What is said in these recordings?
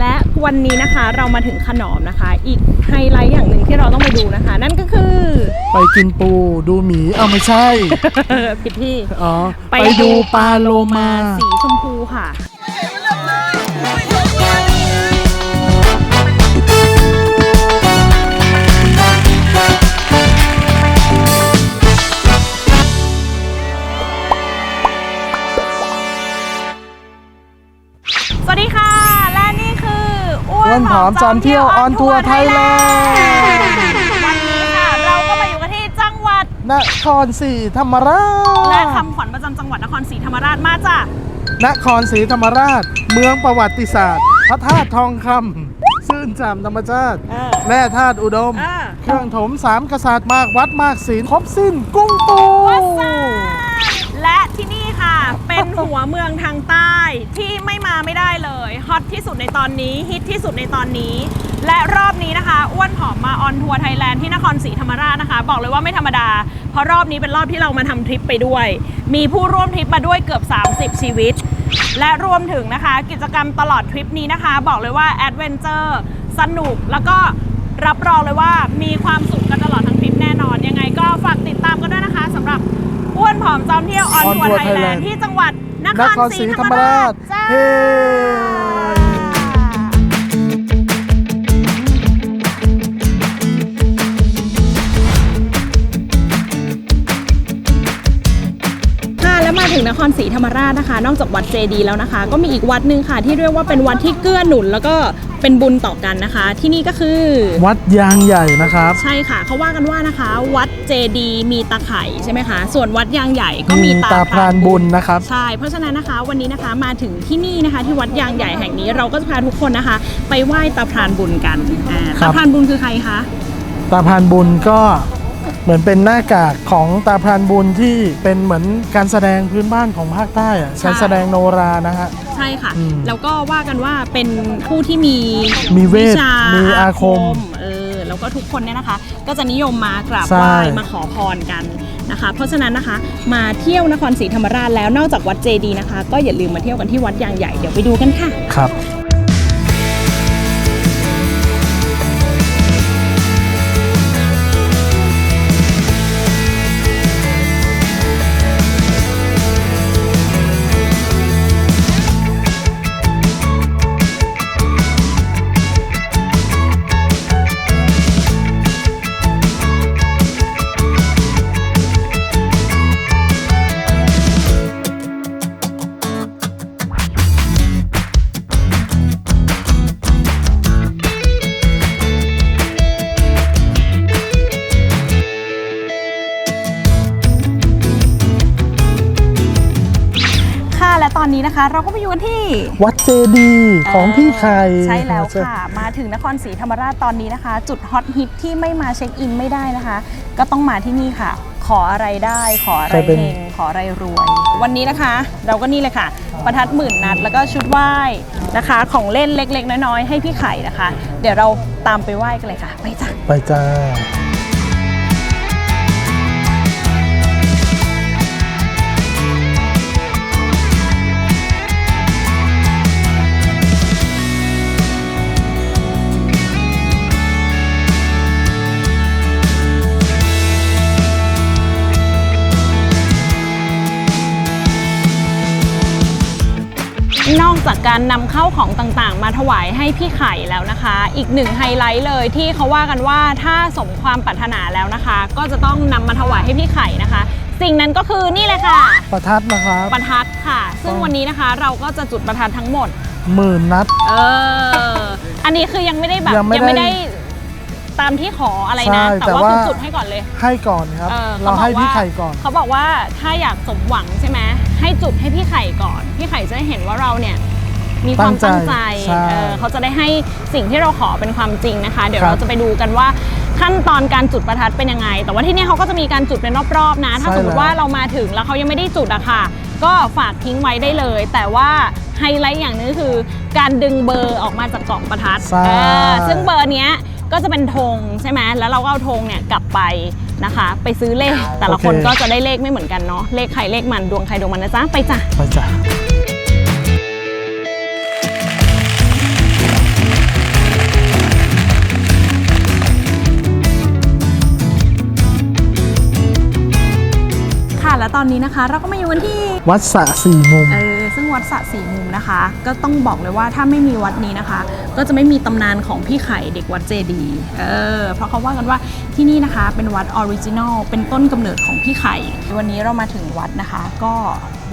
และวันนี้นะคะเรามาถึงขนอมนะคะ อีกไฮไลท์อย่างหนึ่งที่เราต้องไปดูนะคะ นั่นก็คือ ไปกินปูดูหมีเอาไม่ใช่ ผิดที่อ๋อไปดูปลาโลมาสีชมพูค่ะ อ้วอ้วนนผผออมมจจออมมเที่เที่ยยววออออนนทัทัววร์ร์ไทไทยยแลแลนนด์ด์วันนี้ค่ะเราก็มาอยู่กันที่จังหวัดนครศรีธรรมราชและคำขวัญประจำจังหวัดนครศรีธรรมราชมาจากนครศรีธรรมราช เมืองประวัติศาสตร์ พระธาตุทองคำซื่นจำธรรมชาติเออแร่ธาตุอุดมเออเครื่องถมสามกษัตริย์มากวัดมากศีลครบสิ้นกุ้งปูวัดซ่าและ ที่นี่ค่ะ เป็นหัวเมืองทางใต้ที่ไม่มาไม่ได้เลยฮอตที่สุดในตอนนี้ฮิตที่สุดในตอนนี้ และรอบนี้นะคะอ้วนผอมมาออนทัวร์ไทยแลนด์ที่นครศรีธรรมราชนะคะ บอกเลยว่าไม่ธรรมดา เพราะรอบนี้เป็นรอบที่เรามาทำทริปไปด้วย มีผู้ร่วมทริปมาด้วยเกือบ 30 ชีวิต และรวมถึงนะคะกิจกรรมตลอดทริปนี้นะคะ บอกเลยว่าแอดเวนเจอร์สนุกแล้วก็รับรองเลยว่ามีความสุขกันตลอดทั้งทริปแน่นอนยังไงก็ฝากติดตามกันด้วยนะคะสำหรับ ผอมจอมเที่ยวออนทัวร์ไทยแลนด์ที่จังหวัดนนคครรศศรีรีธธรรรรมมราราชชจ้า มาถึงนครศรีธรรมราชนะคะ นอกจากวัดเจดีย์แล้วนะคะ ก็มีอีกวัดหนึ่งค่ะ ที่เรียกว่าเป็นวัดที่เกื้อหนุน แล้วก็เป็นบุญต่อกันนะคะ ที่นี่ก็คือ วัดยางใหญ่นะครับ ใช่ค่ะเขาว่ากันว่านะคะ วัดเจดีย์มีตาไข่ใช่ไหมคะ ส่วนวัดยางใหญ่ก็มีมีตาพรานบุญนะครับ ใช่ เพราะฉะนั้นนะคะวันนี้นะคะมาถึงที่นี่นะคะ ที่วัดยางใหญ่แห่งนี้เราก็จะพาทุกคนนะคะ ไปไหว้ตาพรานบุญกันอ่าครัตาบพรานบุญคือใครคะ ตาพรานบุญก็ เหมือนเป็นหน้ากากของตาพรานบุญที่เป็นเหมือนการแสดงพื้นบ้านของภาคใต้อะใช่การแสดงโนรานะฮะ ใช่ค่ะ อืม แล้วก็ว่ากันว่าเป็นผู้ที่มีมีเวท ชามีอาคม เออแล้วก็ทุกคนเนี่ยนะคะ ก็จะนิยมมากราบใช่ ไหว้มาขอพรกันนะคะ เพราะฉะนั้นนะคะมาเที่ยวนครศรีธรรมราชแล้วนอกจากวัดเจดีย์นะคะ ก็อย่าลืมมาเที่ยวกันที่วัดยางใหญ่เดี๋ยวไปดูกันค่ะ ครับ เราก็ไปอยู่กันที่ วัดเจดีย์ของพี่ไข่ใช่แล้วค่ะ มาถึงนครศรีธรรมราชตอนนี้นะคะ จุดฮอตฮิตที่ไม่มาเช็คอินไม่ได้นะคะ ก็ต้องมาที่นี่ค่ะ ขออะไรได้ขออะไรเฮงขออะไรรวย วันนี้นะคะ เราก็นี่เลยค่ะ ประทัดหมื่นนัด แล้วก็ชุดไหว้นะคะ ของเล่นเล็กๆ น้อยๆ ให้พี่ไข่นะคะ เดี๋ยวเราตามไปไหว้กันเลยค่ะ ไปจ้ะไปจ้า นอกจากการนำเข้าของต่างๆ มาถวายให้พี่ไข่แล้วนะคะ อีกหนึ่งไฮไลท์เลยที่เขาว่ากันว่าถ้าสมความปรารถนาแล้วนะคะ ก็จะต้องนำมาถวายให้พี่ไข่นะคะ สิ่งนั้นก็คือนี่เลยค่ะ ประทัดนะครับประทัดค่ะ ซึ่งอ๋อวันนี้นะคะเราก็จะจุดประทัดทั้งหมด หมื่นนัด เออ อันนี้คือยังไม่ได้แบบยังไม่ได้ ตามที่ขออะไรนะ ใช่แต่แต่ว่าว่า คือจุดให้ก่อนเลย ให้ก่อนครับออเราขบให้อกพี่ว่าไข่ก่อน เขาบอกว่าถ้าอยากสมหวังใช่ไหม ให้จุดให้พี่ไข่ก่อน พี่ไข่จะได้เห็นว่าเราเนี่ยมีความตั้ตั้งงใจใจใช่เออเขาจะได้ให้สิ่งที่เราขอเป็นความจริงนะคะ เดี๋ยวครับเราจะไปดูกันว่าขั้นตอนการจุดประทัดเป็นยังไง แต่ว่าที่เนี่ยเขาก็จะมีการจุดเป็นรอบๆนะ ถ้าใช่สมมติแล้วว่าเรามาถึงแล้วเขายังไม่ได้จุดอะค่ะ ก็ฝากทิ้งไว้ได้เลย แต่ว่าไฮไลท์อย่างหนึงก็คือ การดึงเบอร์ออกมาจากกล่องประทัดใช่ เออซึ่งเบอร์เนี้ยก็จะเป็นธงใช่ไหมแล้วเราก็เอาธงเนี่ยกลับไป นะคะ ไปซื้อเลขแต่ละคนโอเค ก็จะได้เลขไม่เหมือนกันเนาะเลขใครเลขมันดวงใครดวงมันนะจ๊ะไปจ้ะ ไปจ้ะค่ะและตอนนี้นะคะ เราก็มาอยู่กันที่ วัดสะสี่มุม เออ วัดสระสีมุมนะคะ ก็ต้องบอกเลยว่าถ้าไม่มีวัดนี้นะคะ ก็จะไม่มีตำนานของพี่ไข่เด็กวัดเจดีย์เออเพราะเขาว่ากันว่าที่นี่นะคะเป็นวัดออริจินอลเป็นต้นกำเนิดของพี่ไข่วันนี้เรามาถึงวัดนะคะ ก็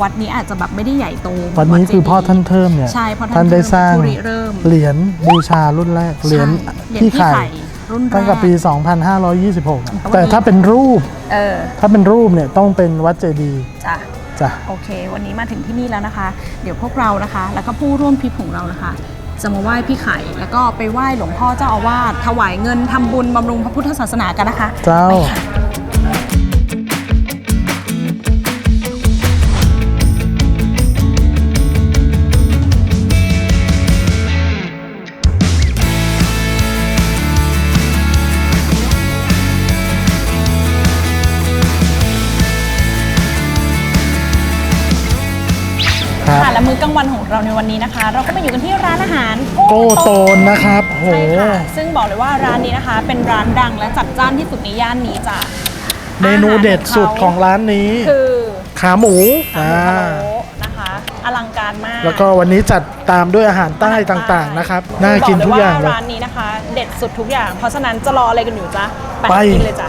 วัดนี้อาจจะแบบไม่ได้ใหญ่โตเหมืวันนี้ดเจดีย์คือพ่อท่านเทิมเนี่ยใช่พ่อท่าท่านนได้สร้างผู้ริเริ่มเหรียญบูชารุ่นแรกเหรียญใช่เหรียญพี่พี่ไข่ไข่รุ่นแรกตั้งแต่ปี 2526 แต่ถ้าเป็นรูปเออถ้าเป็นรูปเนี่ยต้องเป็นวัดเจดีย์จ้ะ จ้ะโอเค วันนี้มาถึงที่นี่แล้วนะคะ เดี๋ยวพวกเรานะคะ แล้วก็ผู้ร่วมทริปของเรานะคะ จะมาไหว้พี่ไข่แล้วก็ไปไหว้หลวงพ่อเจ้าอาวาสถวายเงินทำบุญบำรุงพระพุทธศาสนากันนะคะ เจ้า ไปค่ะ กลางวันของเราในวันนี้นะคะ เราก็มาอยู่กันที่ร้านอาหารโกโตนนะครับโห ใช่ค่ะซึ่งบอกเลยว่าร้านนี้นะคะ เป็นร้านดังและจัดจ้านที่สุดในย่านนี้จ้ะเมนูเด็ดสุดของร้านนี้ คือขาหมูขาอ่าหมูพะโล้นะคะอลังการมาก แล้วก็วันนี้จัดตามด้วยอาหารใต้ต่างๆนะครับ น่ากินทุกอย่างบเลเลยร้านนี้นะคะ เด็ดสุดทุกอย่าง เพราะฉะนั้นจะรออะไรกันอยู่จ๊ะ ไปกินเลยจ้ะ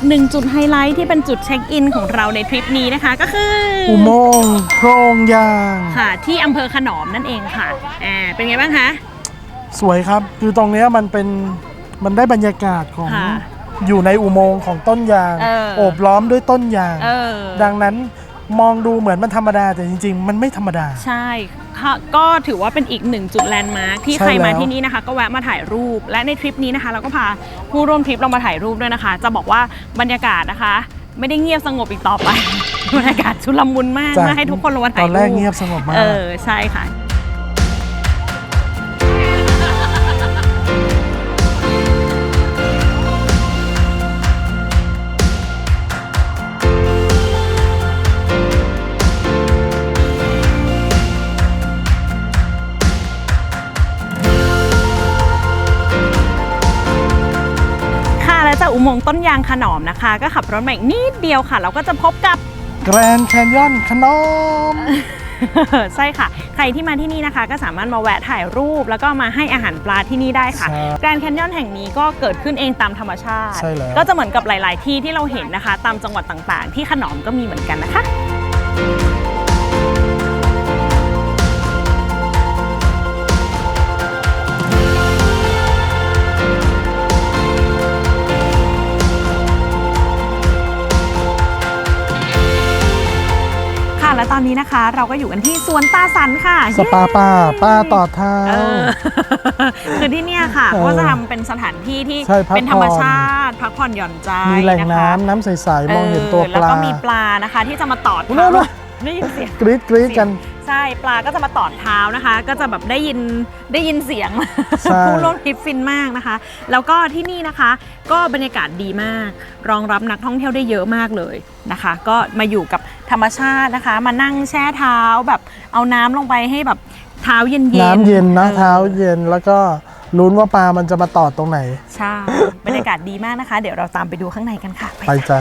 กหนึ่งจุดไฮไลท์ที่เป็นจุดเช็คอินของเราในทริปนี้นะคะก็คือออุโมงค์โพรงยางค่ะ ที่อำเภอขนอมนั่นเองค่ะอ่าเป็นไงบ้างคะ สวยครับ คือตรงเนี้ยมันเป็นมันได้บรรยากาศของค่ะอยู่ในอุโมงค์ของต้นยางเออ โอบล้อมด้วยต้นยาง เออดังนั้นมองดูเหมือนมันธรรมดาแต่จริง ๆ มันไม่ธรรมดา ใช่ค่ะ ก็ถือว่าเป็นอีกหนึ่งจุดแลนด์มาร์คที่ใช่ใครมาแล้วที่นี่นะคะ ก็แวะมาถ่ายรูป และในทริปนี้นะคะ เราก็พาผู้ร่วมทริปเรามาถ่ายรูปด้วยนะคะ จะบอกว่าบรรยากาศนะคะ ไม่ได้เงียบสงบอีกต่อไปบรรยากาศชุลมุนมากจากมาให้ทุกคนลงมาถ่ายตรูปอนแรกเงียบสงบมากเออใช่ค่ะ จากอุโมงค์ต้นยางขนอมนะคะ ก็ขับรถมาอีกนิดเดียวค่ะ เราก็จะพบกับแกรนแคนยอนขนอม ใช่ค่ะ ใครที่มาที่นี่นะคะ ก็สามารถมาแวะถ่ายรูป แล้วก็มาให้อาหารปลาที่นี่ได้ค่ะ ใช่แกรนด์แคนยอนแห่งนี้ก็เกิดขึ้นเองตามธรรมชาติ ใช่แล้ว ก็จะเหมือนกับหลาย ๆ ที่ที่เราเห็นนะคะ ตามจังหวัดต่าง ๆ ที่ขนอมก็มีเหมือนกันนะคะ อนนี้นะคะ เราก็อยู่กันที่สวนตาสันค่ะสปาป้าป้าต่อเท้า เออคือที่เนี่ยค่ะเออก็จะทำเป็นสถานที่ที่ใช่พักผ่อนเป็นธรรมชาติพักผ่อนหย่อนใจมีแหล่งนะคะน้ำน้ำใสๆมองเห็นตัวปแล้วลา ก็มีปลานะคะ ที่จะมาตอดอุ๊ยเท้าน่ารักได้ยินเสียงกรี๊ดกรี๊ดกัน ใช่ปลาก็จะมาตอดเท้านะคะ ก็จะแบบได้ยินได้ยินเสียงใช่ ผู้ร่วมทริปฟินมากนะคะ แล้วก็ที่นี่นะคะ ก็บรรยากาศดีมาก รองรับนักท่องเที่ยวได้เยอะมากเลยนะคะ ก็มาอยู่กับ ธรรมชาตินะคะ มานั่งแช่เท้าแบบเอาน้ำลงไปให้แบบเท้าเย็นๆน้ำเย็นนะออเท้าเย็นแล้วก็ลุ้นว่าปลามันจะมาตอดตรงไหน ใช่ บรรยากาศดีมากนะคะ เดี๋ยวเราตามไปดูข้างในกันค่ะ ไปไปจ้า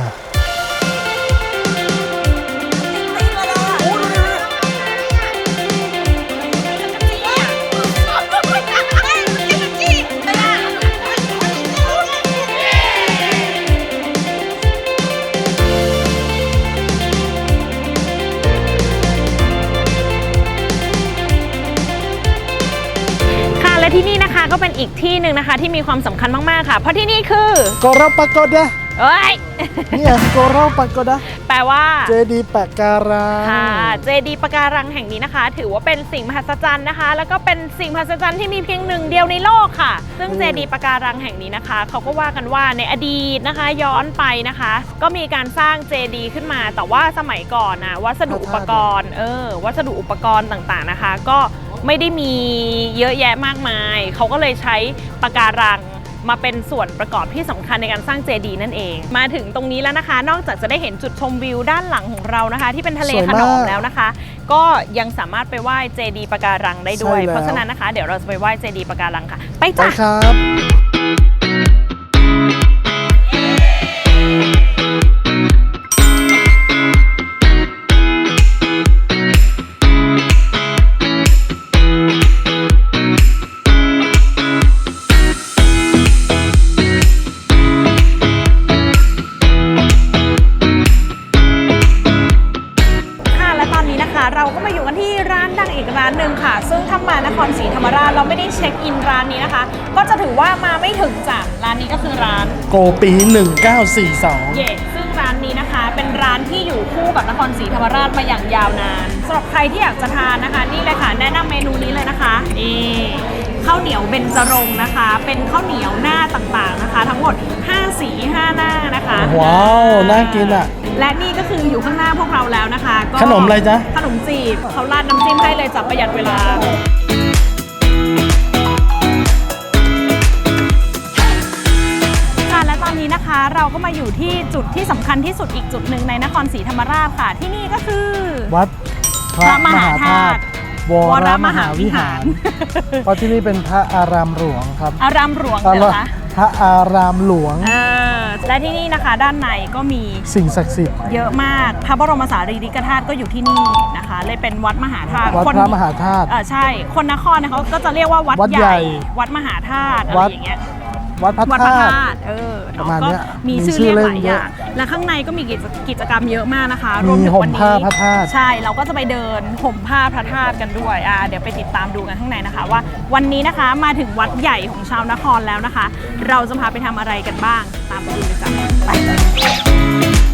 นี่นะคะก็เป็นอีกที่หนึ่งนะคะ ที่มีความสำคัญมากๆค่ะ เพราะที่นี่คือโกราปากดะเอ้ยเนี่ยโกราปากดะแปลว่าเจดีแปะการังค่ะเจดีย์ปะการังแห่งนี้นะคะ ถือว่าเป็นสิ่งมหัศจรรย์นะคะ แล้วก็เป็นสิ่งมหัศจรรย์ที่มีเพียงหนึ่งเดียวในโลกค่ะ ซึ่งอืมเจดีย์ปะการังแห่งนี้นะคะเขาก็ว่ากันว่าในอดีตนะคะ ย้อนไปนะคะ ก็มีการสร้างเจดีย์ขึ้นมา แต่ว่าสมัยก่อนนะวัสดุอุปกรณ์เออวัสดุอุปกรณ์ต่างๆนะคะ ก็ ไม่ได้มีเยอะแยะมากมาย เขาก็เลยใช้ปะการังมาเป็นส่วนประกอบที่สำคัญในการสร้างเจดีย์นั่นเอง มาถึงตรงนี้แล้วนะคะ นอกจากจะได้เห็นจุดชมวิวด้านหลังของเรานะคะ ที่เป็นทะเลสวยขมากนอมแล้วนะคะ ก็ยังสามารถไปไหว้เจดีย์ปะการังได้ด้วยใช่แล้วเพราะฉะนั้นนะคะ เดี๋ยวเราจะไปไหว้เจดีย์ปะการังค่ะ ไปไปจ้ะครับ ซึ่งถ้ามานครศรีธรรมราชเราไม่ได้เช็คอินร้านนี้นะคะ ก็จะถือว่ามาไม่ถึงจ้ะร้านนี้ก็คือร้านโกปี 1942 เย่ซึ่งร้านนี้นะคะ เป็นร้านที่อยู่คู่กับนครศรีธรรมราชมาอย่างยาวนานสำหรับใครที่อยากจะทานนะคะ นี่เลยค่ะแนะนำเมนูนี้เลยนะคะนี่ ข้าวเหนียวเบญจรงค์นะคะ เป็นข้าวเหนียวหน้าต่างๆนะคะ ทั้งหมด 5 สี 5 หน้านะคะว้าวน่ากินอะและนี่ก็คืออยู่ข้างหน้าพวกเราแล้วนะคะก็ขนมอะไรจ๊ะ ขนมจีบเขาราดน้ำจิ้มให้เลยจับประหยัดเวลา ค่ะและตอนนี้นะคะเราก็มาอยู่ที่จุดที่สำคัญที่สุดอีกจุดหนึ่งในนครศรีธรรมราชค่ะ ที่นี่ก็คือ วัดพระมหาธาตุ ววรรมมหาหาวิวิหาหารรเพราะที่นี่เป็นพระอารามหลวงครับ อารามหลวงพระเหรอคะพระอารามหลวง เออ และที่นี่นะคะด้านในก็มีสิ่งศักดิ์สิทธิ์เยอะมาก พระบรมสารีริกธาตุก็อยู่ที่นี่นะคะ เลยเป็นวัดมหาธาตุวัดคนพระมหาธาตุเออใช่ คนนครเนี่ยเขาก็จะเรียกว่าวัดวัดใหใหญ่ญ่ วัดมหาธาตุอะไรวัดอย่างเงี้ย วัดพระวัดพระธาตุ ธาตุเออประมาณก็เนี้ยมีมีชื่อชื่เรีอยกเล่นหลายอเยอะย่างและข้างในก็มีกิจกิจกรรมเยอะมากนะคะมีรวมถึงห่มวันผ้านี้พระธาตุ ใช่ เราก็จะไปเดินห่มผ้าพระธาตุกันด้วยอ่าเดี๋ยวไปติดตามดูกันข้างในนะคะ ว่าวันนี้นะคะมาถึงวัดใหญ่ของชาวนครแล้วนะคะ เราจะพาไปทำอะไรกันบ้าง ตามไปดูเลยจ้ะไป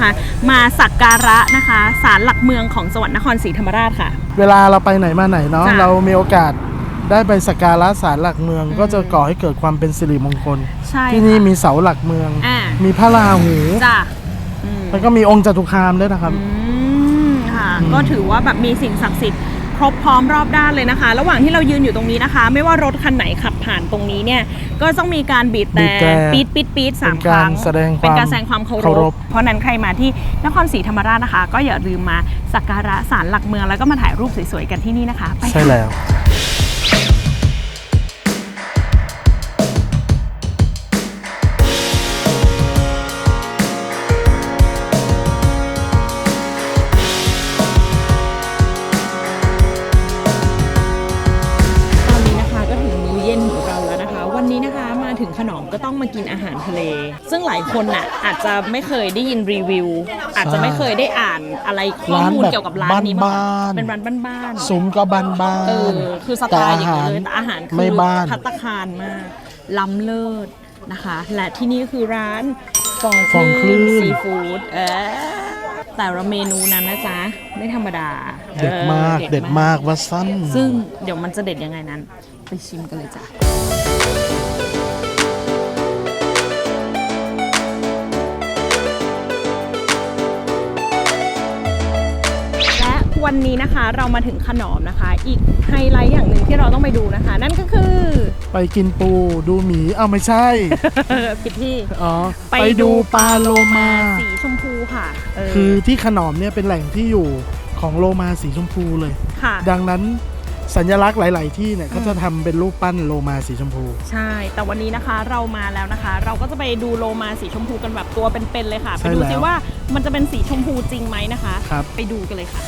นะคะ มาสักการะนะคะศาลหลักเมืองของจังหวัดนครศรีธรรมราชค่ะ เวลาเราไปไหนมาไหนเนาะจ้ะ เรามีโอกาสได้ไปสักการะศาลหลักเมือง ก็จะก่อให้เกิดความเป็นสิริมงคล ใช่ที่นี่ค่ะ มีเสาหลักเมือง อ่ามีพระราหูจ้ะอืม แล้วก็มีองค์จตุคามด้วยนะครับ อืมค่ะอืมก็ถือว่าแบบมีสิ่งศักดิ์สิทธิ์ ครบพร้อมรอบด้านเลยนะคะ ระหว่างที่เรายืนอยู่ตรงนี้นะคะ ไม่ว่ารถคันไหนขับผ่านตรงนี้เนี่ยก็ต้องมีการบีบแต่บีบแตรปี๊ดปี๊ดปี๊ดสามเป็นคการรั้งแสดงความเป็นการแสดงความเคารเคารพ พ เพราะฉะนั้นใครมาที่นครศรีธรรมราชนะคะ ก็อย่าลืมมาสักการะศาลหลักเมืองแล้วก็มาถ่ายรูปสวยๆกันที่นี่นะคะไปค่ะ ใช่แล้ว มก็ต้องมากินอาหารทะเล ซึ่งหลายคนน่ะอาจจะไม่เคยได้ยินรีวิว อาจจะไม่เคยได้อ่านอะไรข้อมูลร้านแบบเกี่ยวกับร้านนี้มาก่อนบ้านๆเป็นร้านบ้านๆซุ้มก็บ้านบ้านเออคือสไตล์อย่างนี้เลยแต่อาหารคือไม่บ้านพัตตาคารมากล้ำเลิศนะคะ และที่นี่คือร้านฟองฟองคคลื่ลื่นนซีฟู้ดเออแต่ละเมนูนั้นนะจ๊ะ ไม่ธรรมดา เด็ดมากออเด็ดมากวัดสั้น ซึ่งเดี๋ยวมันจะเด็ดยังไงนั้น ไปชิมกันเลยจ้ะ วันนี้นะคะเรามาถึงขนอมนะคะ อีกไฮไลท์อย่างหนึ่งที่เราต้องไปดูนะคะ นั่นก็คือ ไปกินปูดูหมีเอาไม่ใช่ ผิดที่ อ๋อ ไปดูปลาโลมา สีชมพูค่ะเออคือที่ขนอมเนี่ยเป็นแหล่งที่อยู่ของโลมาสีชมพูเลยค่ะดังนั้นสัญลักษณ์หลาย ๆ ที่เนี่ยเขาจะทำเป็นรูปปั้นโลมาสีชมพู ใช่ แต่วันนี้นะคะเรามาแล้วนะคะ เราก็จะไปดูโลมาสีชมพูกันแบบตัวเป็น ๆ เลยค่ะใช่ไปดูแล้วซิว่ามันจะเป็นสีชมพูจริงไหมนะคะครับไปดูกันเลยค่ะ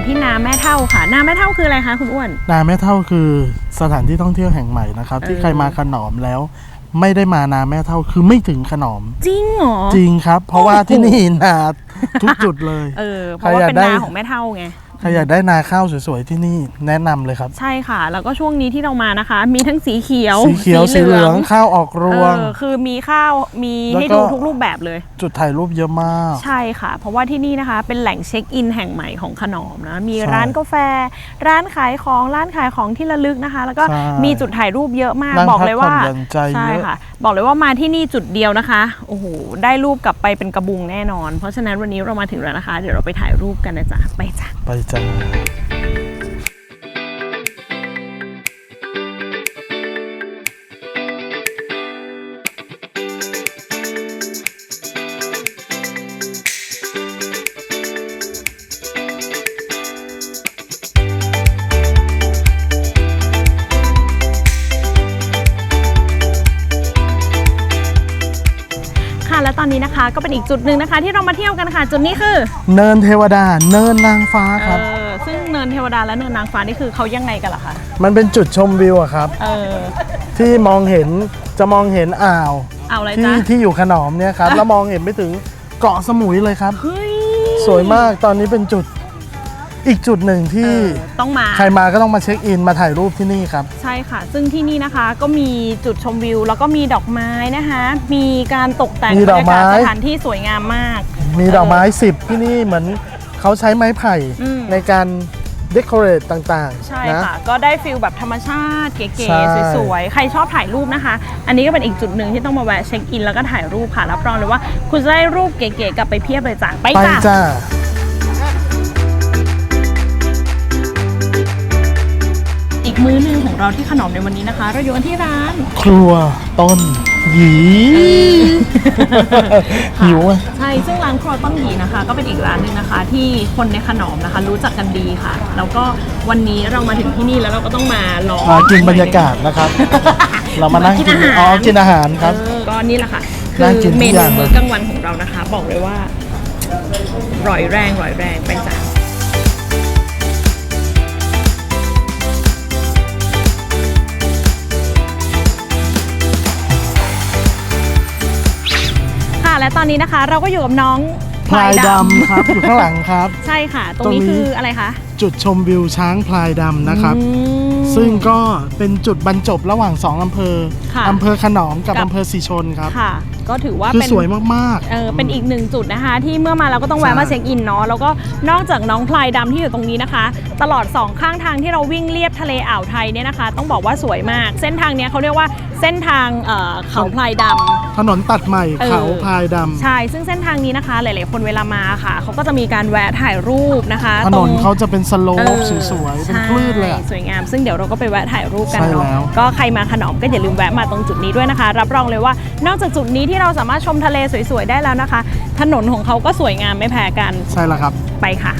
กเราก็มาอยู่กันที่นาแม่เท่าค่ะ นาแม่เท่าคืออะไรคะคุณอ้วน นาแม่เท่าคือสถานที่ท่องเที่ยวแห่งใหม่นะครับ ที่เออใครมาขนอมแล้ว ไม่ได้มานาแม่เท่าคือไม่ถึงขนอม จริงเหรอจริงครับ เพราะว่าที่นี่นาทุกจุดเลย เออเพราะว่าใครอยากเป็นได้นาของแม่เท่าไง ใครอยากได้นาข้าวสวยๆที่นี่แนะนำเลยครับ ใช่ค่ะ แล้วก็ช่วงนี้ที่เรามานะคะ มีทั้งสีเขียวสีเขียวสีเหลืองข้าวออกรวง เออคือมีข้าวมีให้แล้วก็ ดูทุกรูปแบบเลย จุดถ่ายรูปเยอะมาก ใช่ค่ะ เพราะว่าที่นี่นะคะ เป็นแหล่งเช็คอินแห่งใหม่ของขนอมนะ มีใช่ร้านกาแฟ ร้านขายของร้านขายของที่ระลึกนะคะ แล้วก็ใช่มีจุดถ่ายรูปเยอะมากนั่งบอกเลยว่าพักผ่อนหย่อนใจใช่เยอะค่ะ บอกเลยว่ามาที่นี่จุดเดียวนะคะโอ้โหได้รูปกลับไปเป็นกระบุงแน่นอน เพราะฉะนั้นวันนี้เรามาถึงแล้วนะคะ เดี๋ยวเราไปถ่ายรูปกันนะจ๊ะไปจ้ะ ไปจั ก็เป็นอีกจุดหนึ่งนะคะ ที่เรามาเที่ยวกันค่ะ จุดนี้คือเนินเทวดา เนินนางฟ้าครับ เออซึ่งเนินเทวดาและเนินนางฟ้านี่คือเขายังไงกันล่ะคะมันเป็นจุดชมวิวอะครับ เออ ที่มองเห็นจะมองเห็นอ่าวเอาอะไรที่จ๊ะ ที่อยู่ขนอมเนี่ยครับ แล้วมองเห็นไปถึงเกาะสมุยเลยครับ เฮ้ยสวยมากตอนนี้เป็นจุด อีกจุดหนึ่งที่เออต้องมา ใครมาก็ต้องมาเช็คอินมาถ่ายรูปที่นี่ครับ ใช่ค่ะ ซึ่งที่นี่นะคะก็มีจุดชมวิว แล้วก็มีดอกไม้นะคะ มีการตกแต่งมีดอกไม้บรรยากาศสถานที่สวยงามมาก มีดอกไม้สิบที่นี่เหมือนเขาใช้ไม้ไผ่อืม ในการเดคอเรทต่างใช่ๆนะ ค่ะ ก็ได้ฟิลแบบธรรมชาติเก๋ใช่ ๆ สวยๆ ใครชอบถ่ายรูปนะคะ อันนี้ก็เป็นอีกจุดหนึ่งที่ต้องมาแวะเช็คอินแล้วก็ถ่ายรูปค่ะ รับรองเลยว่า คุณจะได้รูปเก๋ๆกลับไปเพียบเลยจ้ะไปไปจ้ะ จ้า มื้อหนึ่งของเราที่ขนมในวันนี้นะคะ เราอยู่กันที่ร้าน ครัวต้นหยีหิวอะ ใช่ ซึ่งร้านครัวต้นหยีนะคะ ก็เป็นอีกร้านหนึ่งนะคะ ที่คนในขนอมนะคะ รู้จักกันดีค่ะ แล้วก็วันนี้เรามาถึงที่นี่แล้วเราก็ต้องมาลองมากินบรรยากาศนะครับ เรามานั่งกินอ๋อกินอาหารครับ เออก็นี่แหละค่ะคืน่าอกินทุกเมอนูย่างเลย มื้อกลางวันของเรานะคะ บอกเลยว่าร่อยแรงร่อยแรงไปจ้ะ ตอนนี้นะคะ เราก็อยู่กับน้องพลายดำครับ อยู่ข้างหลังครับ ใช่ค่ะ ตรงนี้ตรงนี้คืออะไรคะ จุดชมวิวช้างพลายดำนะครับอืมซึ่งก็เป็นจุดบรรจบระหว่างสองอำเภอค่ะอำเภอขนอมกับกับอำเภอสีชนครับค่ะก็ถือว่าคือเป็น สวยมากเออเป็นอีกหนึ่งจุดนะคะ ที่เมื่อมาเราก็ต้องแวะใช่มาเช็คอินเนาะแล้วก็นอกจากน้องพลายดำที่อยู่ตรงนี้นะคะ ตลอดสองข้างทางที่เราวิ่งเลียบทะเลอ่าวไทยเนี่ยนะคะ ต้องบอกว่าสวยมาก เส้นทางเนี้ยเขาเรียกว่าเส้นทางเอ่อเขาพลายดำ ถนนตัดใหม่เออ เขาพลายดำใช่ซึ่งเส้นทางนี้นะคะ หลาย ๆ คนเวลามาค่ะเขาก็จะมีการแวะถ่ายรูปนะคะถนนตรง เขาจะเป็นสโลเอปอสวยๆ เป็นใช่คลื่นเลยอะสวยงาม ซึ่งเดี๋ยวเราก็ไปแวะถ่ายรูปกันใช่เนาะแล้ว ก็ใครมาขนอมก็อย่าลืมแวะมาตรงจุดนี้ด้วยนะคะ รับรองเลยว่านอกจากจุดนี้ที่เราสามารถชมทะเลสวยๆได้แล้วนะคะ ถนนของเขาก็สวยงามไม่แพ้กัน ใช่แล้วครับ ไปค่ะ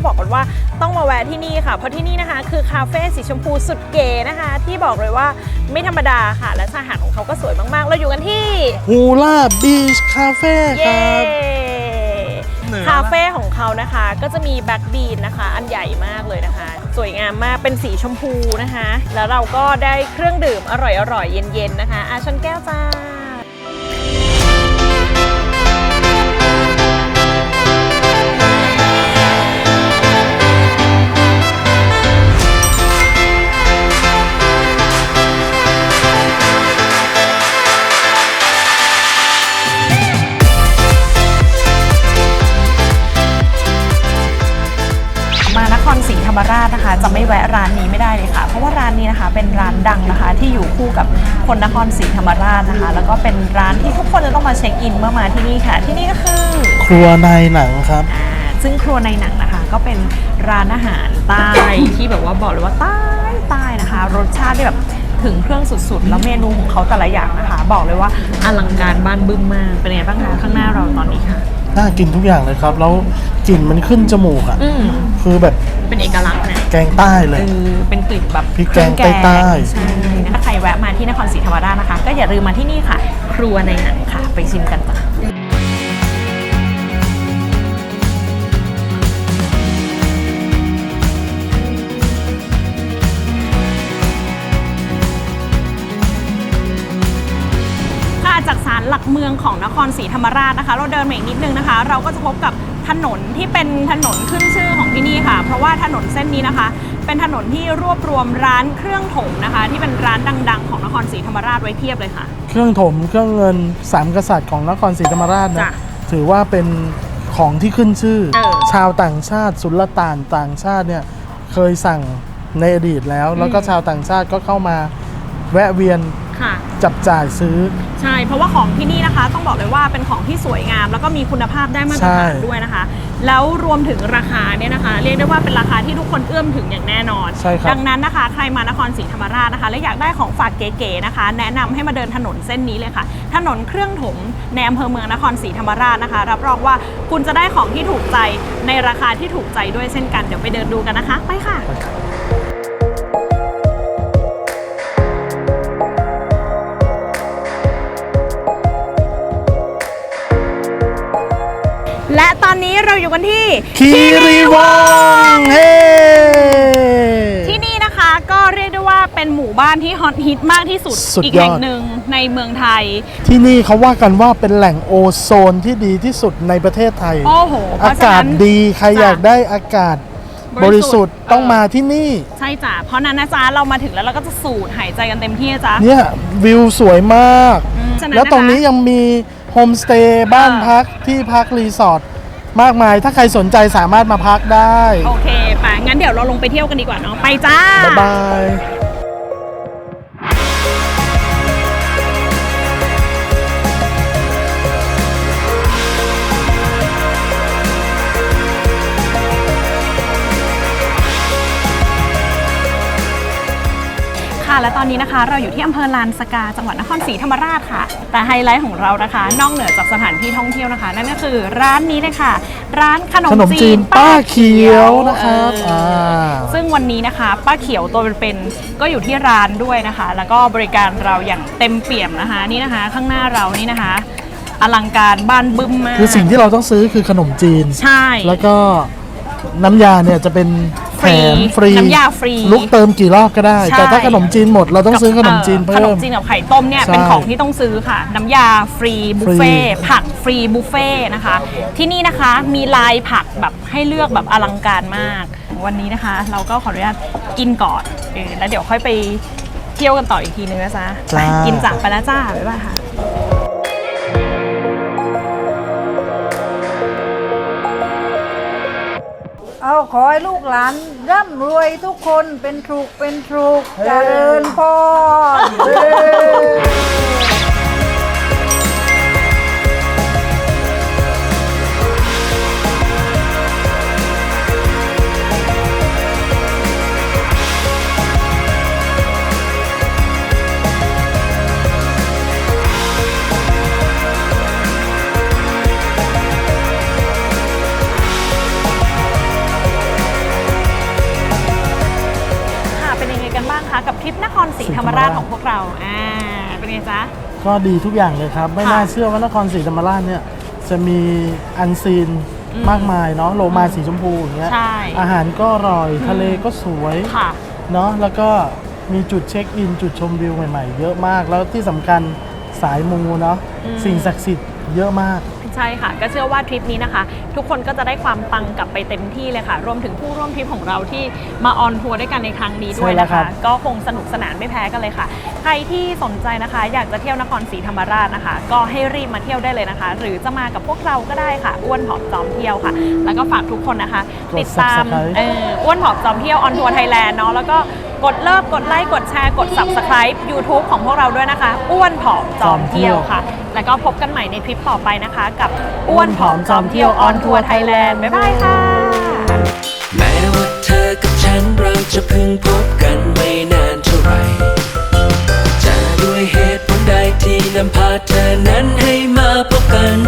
เขาก็บอกกันว่าต้องมาแวะที่นี่ค่ะ เพราะที่นี่นะคะ คือคาเฟ่สีชมพูสุดเก๋นะคะ ที่บอกเลยว่าไม่ธรรมดาค่ะ และชายหาดของเขาก็สวยมากๆ เราอยู่กันที่ฮูล่าบีชคาเฟ่คเย้รับเหนือคาเฟ่ของเขานะคะก็จะมีแบ็กบีนนะคะ อันใหญ่มากเลยนะคะ สวยงามมากเป็นสีชมพูนะคะ แล้วเราก็ได้เครื่องดื่มอร่อยๆเย็นๆนะคะอาชนแก้วจ้า รศรีธรรรรมราชนะคะ จะไม่แวะร้านนี้ไม่ได้เลยค่ะ เพราะว่าร้านนี้นะคะเป็นร้านดังนะคะ ที่อยู่คู่กับคนนครศรีธรรมราชนะคะ แล้วก็เป็นร้านที่ทุกคนจะต้องมาเช็คอินเมื่อมาที่นี่ค่ะ ที่นี่ก็คือครัวในหนังครับ อ่าซึ่งครัวในหนังนะคะ ก็เป็นร้านอาหารใต้ที่แบบว่าบอกเลยว่าใต้ใต้นะคะ รสชาติที่แบบถึงเครื่องสุดๆ แล้วเมนูของเขาแต่ละอย่างนะคะ บอกเลยว่าอลังการบ้านบึ้มมากเป็นไงบ้างคะข้างหน้าเราตอนนี้ค่ะ น่ากินทุกอย่างเลยครับ แล้วกลิ่นมันขึ้นจมูกอะ อืมคือแบบเป็นเอกลักษณ์นะแกงใต้เลเอย อเป็นกลิ่นแบบพริกแกงเครื่องใต้ๆ ใช่ถ้าใครแวะมาที่นครศรีธรรมราชนะคะ ก็อย่าลืมมาที่นี่ค่ะ ครัวในหนังค่ะ ไปชิมกันจ้ะค่ะ หลักเมืองของนครศรีธรรมราชนะคะ เราเดินมาอีกนิดนึงนะคะ เราก็จะพบกับถนนที่เป็นถนนขึ้นชื่อของที่นี่ค่ะ เพราะว่าถนนเส้นนี้นะคะ เป็นถนนที่รวบรวมร้านเครื่องถมนะคะ ที่เป็นร้านดัง ๆ ของนครศรีธรรมราชไว้เพียบเลยค่ะ เครื่องถมเครื่องเงินสามกษัตริย์ของนครศรีธรรมราชจ้ะนะถือว่าเป็นของที่ขึ้นชื่อ เออชาวต่างชาติสุลต่านต่างชาติเนี่ยเคยสั่งในอดีตแล้ว แล้วก็ชาวต่างชาติก็เข้ามาแวะเวียนค่ะ จับจ่ายซื้อ ใช่ เพราะว่าของที่นี่นะคะ ต้องบอกเลยว่าเป็นของที่สวยงาม แล้วก็มีคุณภาพได้มาตรฐานใช่ด้วยนะคะ แล้วรวมถึงราคาเนี่ยนะคะ เรียกได้ว่าเป็นราคาที่ทุกคนเอื้อมถึงอย่างแน่นอน ใช่ครับ ดังนั้นนะคะ ใครมานครศรีธรรมราชนะคะ และอยากได้ของฝากเก๋ๆนะคะ แนะนำให้มาเดินถนนเส้นนี้เลยค่ะ ถนนเครื่องถมในอำเภอเมืองนครศรีธรรมราชนะคะ รับรองว่าคุณจะได้ของที่ถูกใจในราคาที่ถูกใจด้วยเช่นกัน เดี๋ยวไปเดินดูกันนะคะ ไปค่ะ และตอนนี้เราอยู่กันที่คีรีวงศ์เฮ้ที่นี่นะคะก็เรียกได้ว่าเป็นหมู่บ้านที่ฮอตฮิตมากที่สุดสุดอีกยอด แห่งหนึ่งในเมืองไทย ที่นี่เขาว่ากันว่าเป็นแหล่งโอโซนที่ดีที่สุดในประเทศไทย โอ้โหเพอาราะฉะกาศนั้นดีใครจ้ะอยากได้อากาศบบริริสุสุททธิ์ธิ์ ต้องเออมาที่นี่ ใช่จ้ะเพราะนั้นนะจ๊ะเรามาถึงแล้วเราก็จะสูดหายใจกันเต็มที่นะจ๊ะ เนี่ยวิวสวยมากอืมฉะนั้นแล้วตรงนะคะนี้ยังมี โฮมสเตย์บ้านเออพักที่พักรีสอร์ทมากมาย ถ้าใครสนใจสามารถมาพักได้ โอเคไปงั้นเดี๋ยวเราลงไปเที่ยวกันดีกว่าเนาะไปจ้า บ๊ายบาย ค่ะ และตอนนี้นะคะเราอยู่ที่อำเภอลานสกาจังหวัดนครศรีธรรมราชค่ะ แต่ไฮไลท์ของเรานะคะ นอกเหนือจากสถานที่ท่องเที่ยวนะคะ นั่นก็คือร้านนี้เลยค่ะ ร้านขนมขนมจีจีนนป้าเขียวนะครับเออออ่า ซึ่งวันนี้นะคะ ป้าเขียวตัวเป็นๆก็อยู่ที่ร้านด้วยนะคะ แล้วก็บริการเราอย่างเต็มเปี่ยมนะคะนี่นะคะ ข้างหน้าเรานี่นะคะ อลังการบ้านบึ้มมาก คือสิ่งที่เราต้องซื้อคือขนมจีน ใช่ แล้วก็น้ำยาเนี่ยจะเป็น แถมฟฟรีรีน้ำยาฟรี ลุกเติมกี่รอบก็ได้ ใช่ แต่ถ้าขนมจีนหมดเราต้องซื้อขนมจีนขเพิ่นมม จีนกับไข่ต้มเนี่ยใช่เป็นของที่ต้องซื้อค่ะ น้ำยาฟรีบุฟเฟ่ฟรี ผักฟรีบุฟเฟ่นะคะ ที่นี่นะคะมีลายผักแบบให้เลือกแบบอลังการมาก วันนี้นะคะ เราก็ขออนุญาตกินก่อนเออแล้วเดี๋ยวค่อยไปเที่ยวกันต่ออีกทีนึงนะจ๊ะจ้าไปกินจากไปแล้วจ้าบ๊ายบายค่ะ เอาขอให้ลูกหลานร่ำรวยทุกคนเป็นถูกเป็นถูกเจริญพร รศรีธรรมราชของพวกเราอ่าเป็นไงจ๊ะ ก็ดีทุกอย่างเลยครับ ไม่ค่ะน่าเชื่อว่านครศรีธรรมราชเนี่ยจะมีอันซีนอืมมากมายเนาะโลมาสีชมพูอย่างเงี้ยใช่ อาหารก็อร่อยทะเลก็สวยค่ะ เนาะแล้วก็มีจุดเช็คอิน จุดชมวิวใหม่ๆ เยอะมากแล้วที่สำคัญสายมูเนาะอืม สิ่งศักดิ์สิทธิ์เยอะมาก ใช่ค่ะ ก็เชื่อว่าทริปนี้นะคะ ทุกคนก็จะได้ความปังกลับไปเต็มที่เลยค่ะ รวมถึงผู้ร่วมทริปของเราที่มาออนทัวร์ด้วยกันในครั้งนี้ด้วยใช่แล้วนะครัคะบก็คงสนุกสนานไม่แพ้กันเลยค่ะ ใครที่สนใจนะคะ อยากจะเที่ยวนครศรีธรรมราชนะคะ ก็ให้รีบมาเที่ยวได้เลยนะคะ หรือจะมากับพวกเราก็ได้ค่ะอ้วนผอมจอมเที่ยวค่ะ แล้วก็ฝากทุกคนนะคะกดติดตาม Subscribe เอออ้วนผอมจอมเที่ยวออนทัวร์ไทยแลนด์เนาะแล้วก็ กดเลิกกดไลค์กดแชร์กด Subscribe YouTube ของพวกเราด้วยนะคะ อ้วนผอมจอมเที่ยวค่ะ แล้วก็พบกันใหม่ในทริปต่อไปนะคะ กับอ้วนผอมจอมเที่ยวออนทัวร์ไทยแลนด์บ๊ายบายค่ะ แม้ว่าเธอกับฉันเราจะพึงพบกันไม่นานเท่าไหร่จะด้วยเหตุผลใดที่นำพาเธอนั้นให้มาพบกัน